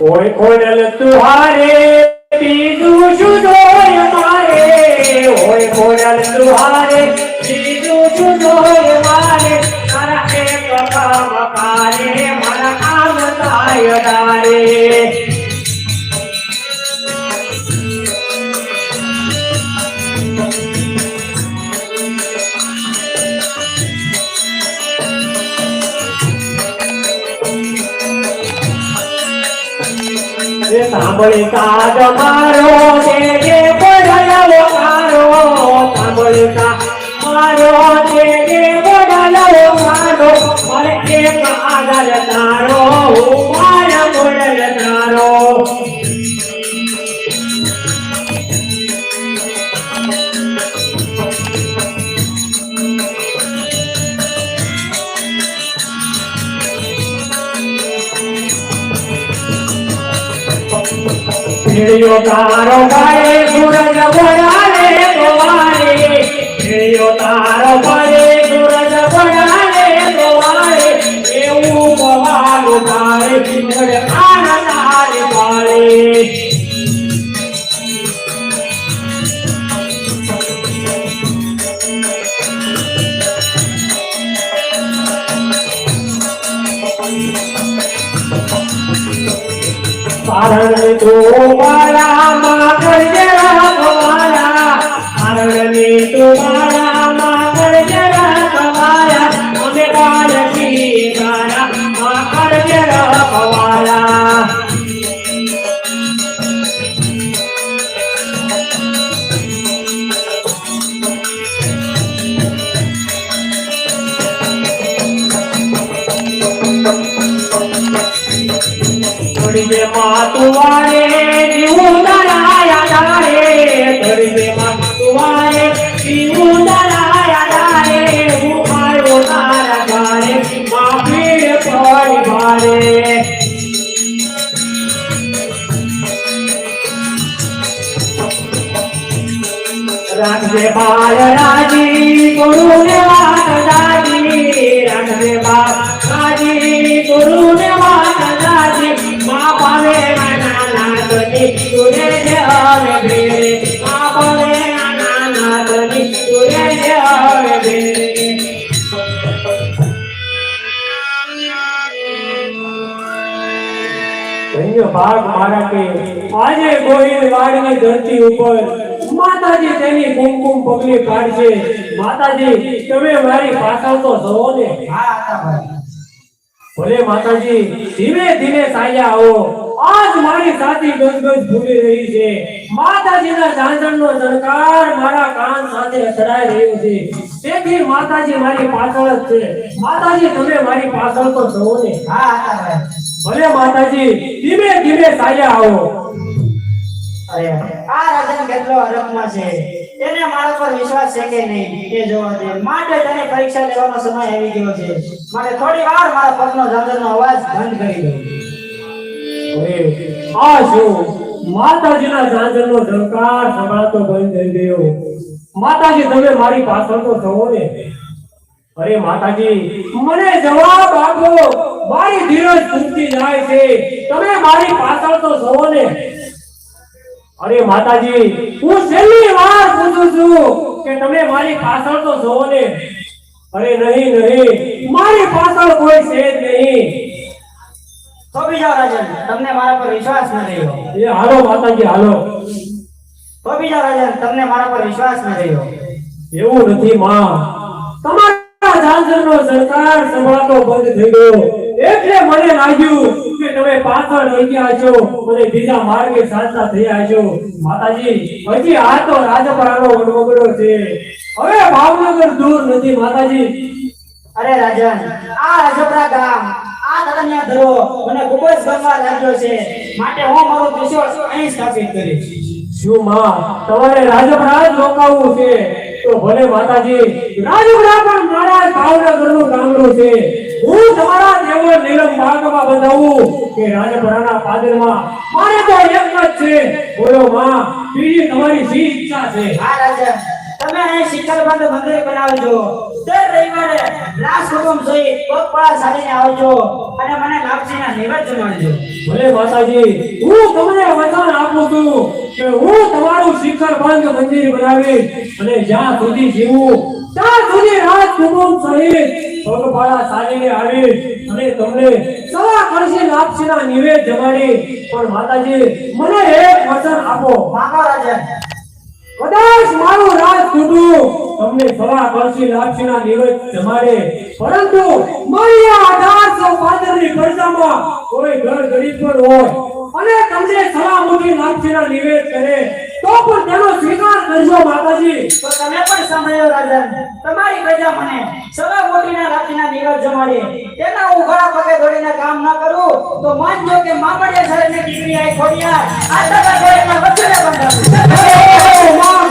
કોઈ ખોડલ તુહારે બીજું શું જોય મારે હોય ખોડલ તુહારે. સાંભળી કાગ મારો તે જે બદલાવો મારો સાંભળી કાગ મારો તે ભેળિયો તારો ભાઈ સૂરજ વડાલે ગોવારે ભેળિયો તારો ભાઈ કારણ તું મારા માં તું મારા બે માતુવારે જીવું દરાયા થોડી બે માતુવારે જીવું દરાયા હું આવ્યો તારા ગારે માફી પડી ભારે રાખજે બાળ રાજી ગુરુ ને વાત દાજી. રાખજે બાળ રાજી, ગુરુ ભાગ મારા કે આજે ગોહિલ વાડની ધરતી ઉપર માતાજી તેની કુમકુમ પગલી કાઢશે. માતાજી તમે મારી પાછળ તો જવો ને. હા આતાભાઈ ભલે માતાજી ધીમે ધીમે સાયા આવો. આજ મારી સાથી ગજગજ ભૂલી રહી છે. માતાજીના ઝાંઝરનો ઝણકાર મારા કાન સાથે અથડાઈ રહ્યો છે. તેથી માતાજી મારી પાછળ જ છે. માતાજી તમે મારી પાછળ તો જવો ને? હા ભલે માતાજી ધીમે ધીમે સાયા આવો. અરે આ રાજા કેટલો હરખમાં છે. એને મારા પર વિશ્વાસ છે કે નહીં? એ જોવા દે. માટે તને પરીક્ષા લેવાનો સમય આવી ગયો છે. મારે થોડી વાર મારા પગનો ઝંઝરનો અવાજ બંધ કરી દો. અરે આ જો માતાજીના ઝાંઝરનો ઝંકાર સંભળાતો બંધ થઈ ગયો. માતાજી, તમે મારી પાછળ તો થવો ને. અરે માતાજી, મને જવાબ આપો. મારી ધીરજ તૂટતી જાય છે. તમે મારી પાછળ તો થવો ને. અરે માતાજી, હું છેલ્લી વાર પૂછું છું કે તમે મારી પાછળ તો થવો ને. અરે નહીં નહીં. મારી પાછળ કોઈ છે જ નહીં. તો બીજા રાજન તમને મારા પર વિશ્વાસ ન રહ્યો. એ હાલો માતાજી હાલો. તો બીજા રાજન તમને મારા પર વિશ્વાસ ન રહ્યો. એવું નથી માં. તમારા ઝાંઝરનો સરકાર સંભળાતો બંધ થઈ ગયો. એટલે મને લાગ્યું કે તમે પાછળ રહી ગયા છો અને બીજા માર્ગે ચાલતા થયા છો. માતાજી હજી આ તો રાજપરાનો વડવગડો છે. હવે ભાવનગર દૂર નથી માતાજી. અરે રાજન આ રાજપરા ગામ આ ધરો મને ખૂબ જ ગમવા લાગ્યો છે. માટે હું મારું કિશોર અહીં સ્થાપિત કરીશ? શું માં? તમારે રાજપરા જ રોકાવું છે. તો ભલે માતાજી રાજપરા પણ મારા ભાવનગરનું ગામડું છે. હું તમારા દેવળ નીલમ બાગમાં બતાવું કે રાજપરાના પાદરમાં મારે તો એક જ છે. બોલો માં બીજી તમારી શી ઈચ્છા છે? હા રાજન તમે અહીં શિખરબંધ મંદિર બનાવજો. દર રવિવારે લાસ કુટુંબ સહિત પગપાળા ચાલીને આવજો અને મને લાપસીના નૈવેદ્ય જમાડજો ભલે માતાજી હું તમને વચન આપું છું કે હું તમારું શિખર બંધ મંદિર બનાવીશ અને જ્યાં સુધી જીવું ત્યાં સુધી રાજ કુટુંબ સહિત પગપાળા ચાલીને આવીશ અને તમને સવા કળશી લાપસીના નિવેદ જમાડી પણ માતાજી મને એક વચન આપો. માંગો રાજન કદાચ મારું રાજ તૂટું તમને સવા વર્ષી લાપસીના નિવેદ જમાડે પરંતુ આ અઢારસો પાદરની પ્રજામાં કોઈ ઘર ગરીબ પણ હોય. અને તમને સવા મોટી લાપસીના નિવેદ કરે. તો પણ તેનો સ્વીકાર કરજો માતાજી તો તમે પણ સાંભળ્યો રાજન તમારી પ્રજા મને સવા મોટીના રાત્રિના નિવેદ જમાડે તેના હું ઘણા પગે દોડીને કામ ના કરું તો માનજો કે મામડિયા સાહેબની દીકરી આઈ ખોડિયા આ ટકા દોડીમાં વચ્ચે બંધાવું